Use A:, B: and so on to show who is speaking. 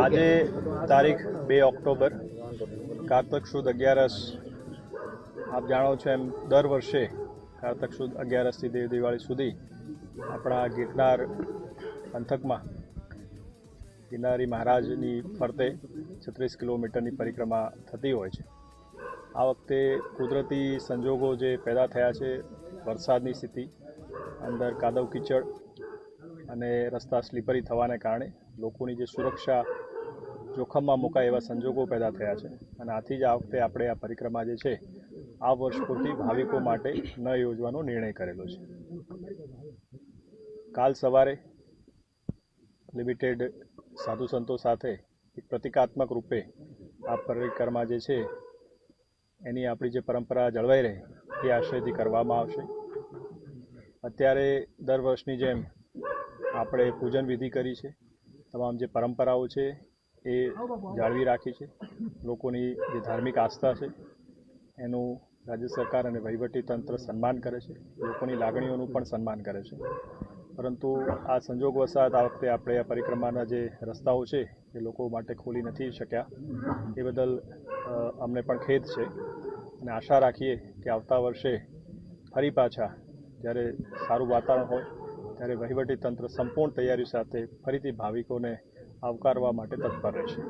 A: આજે તારીખ બે ઓક્ટોબર. કારતક સુદ અગિયારસ, આપ જાણો છો એમ દર વર્ષે કારતક સુદ અગિયારસથી દેવ દિવાળી સુધી આપણા ગિરનાર પંથકમાં ગિરનારી મહારાજની ફરતે છત્રીસ કિલોમીટરની પરિક્રમા થતી હોય છે. આ વખતે કુદરતી સંજોગો જે પેદા થયા છે, વરસાદની સ્થિતિ, અંદર કાદવ કીચડ અને રસ્તા સ્લીપરી થવાને કારણે લોકોની જે સુરક્ષા જોખમમાં મુકાય એવા સંજોગો પેદા થયા છે. અને આથી જ આ વખતે આપણે આ પરિક્રમા જે છે, આ વર્ષ પૂરતી ભાવિકો માટે ન યોજવાનો નિર્ણય કરેલો છે. કાલ સવારે લિમિટેડ સાધુ સંતો સાથે એક પ્રતિકાત્મક રૂપે આ પરિક્રમા જે છે, એની આપણી જે પરંપરા જળવાઈ રહે, એ આશયથી કરવામાં આવશે. અત્યારે દર વર્ષની જેમ આપણે પૂજન વિધિ કરી છે. તમામ જે પરંપરાઓ છે એ જાળવી રાખી છે. લોકોની જે ધાર્મિક આસ્થા છે, એનું રાજ્ય સરકાર અને વહીવટી તંત્ર સન્માન કરે છે. લોકોની લાગણીઓનું પણ સન્માન કરે છે. પરંતુ આ સંજોગ વસાત આ વખતે આપણે આ પરિક્રમાના જે રસ્તાઓ છે, એ લોકો માટે ખોલી નથી શક્યા. એ બદલ અમને પણ ખેદ છે અને આશા રાખીએ કે આવતા વર્ષે ફરી પાછા જ્યારે સારું વાતાવરણ હોય, ત્યારે વહીવટી તંત્ર સંપૂર્ણ તૈયારી સાથે ફરીથી ભાવિકોને આવકારવા માટે તત્પર રહેશે